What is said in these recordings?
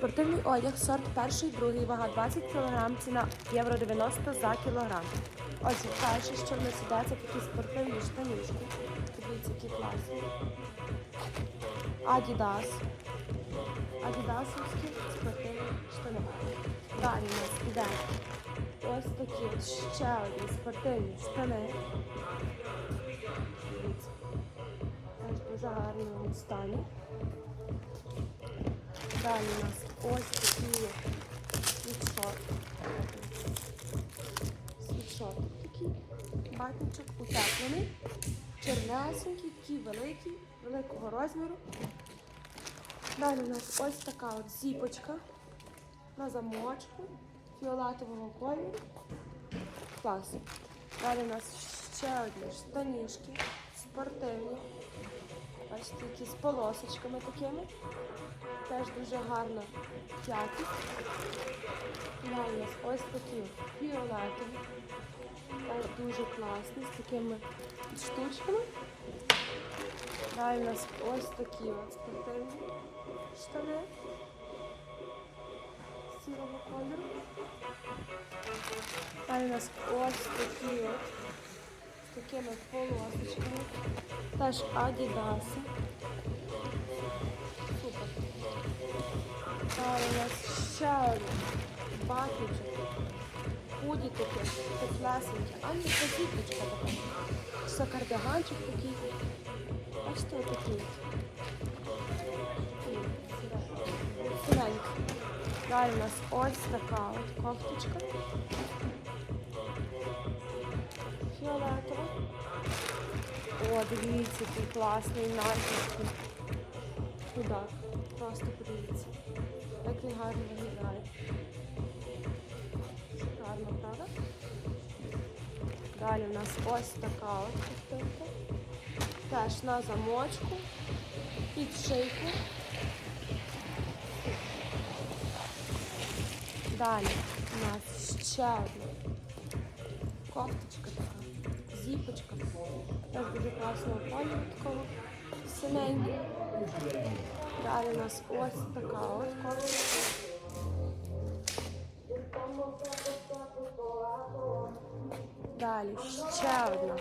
Спортивний одяг, сорт перший, другий, вага 20 кг, ціна євро 90 за кілограм. Отже, перше, що в нас це такі спортивні штанішки. Дивіться, які класні. Adidas. Адідасовські спортивні штани. Далі у нас іде ось такі ще одні спортивні штани. Дивіться. Теж дуже гарному стані. Далі у нас ось такі світшот. Світшот такий. Батничок утеплений. Червесенький, такий великий, великого розміру. Далі у нас ось така от зіпочка на замочку фіолетового кольору. Клас. Далі у нас ще одні штанішки спортивні. Бачите, які з полосочками такими. Теж дуже гарна якість. Далі у нас ось такі фіолетові. Теж дуже класні, з такими штучками. Далі у нас ось такі от спортивні штани сірого кольору. Далі у нас ось такі от з такими полосочками. Теж адідаси. Супер. Далі у нас ще один батючок. Худі таке, теплесеньке. А ні, це така. Це кардиганчик такий. Бачите, отакий. Сиренький. Далі у нас ось така от кофточка. О, дивіться, який класний натиск. Туди. Просто подивіться. Як він гарно виглядає. Шикарно, правда? Далі у нас ось така от ковтинка. Теж на замочку, під шийку. Далі у нас ще одна кофточка така, зіпочка. Теж дуже класного кольору такого синенького. Далі у нас ось така от кофточка. Далі ще одна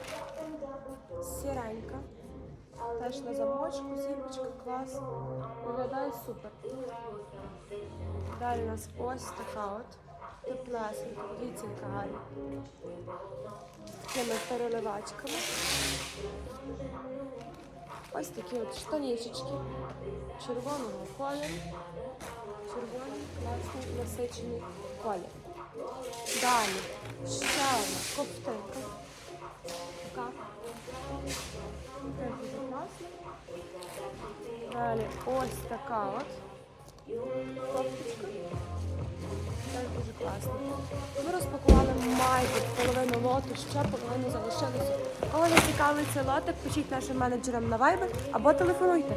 сіренька. Теж на замочку, зірочка, клас. Виглядає супер. Далі у нас ось така от теплесенька, дивіться, яка гарна. Такими переливачками. Ось такі от штанішечки червоного кольору. Червоний, класний, насичений колір. Далі ще одна. Така. Далі ось така от Дуже класно. Ми розпакували майже половину лоту, ще половину залишилося. Кого не цікавить цей лотик, пишіть нашим менеджерам на Viber або телефонуйте.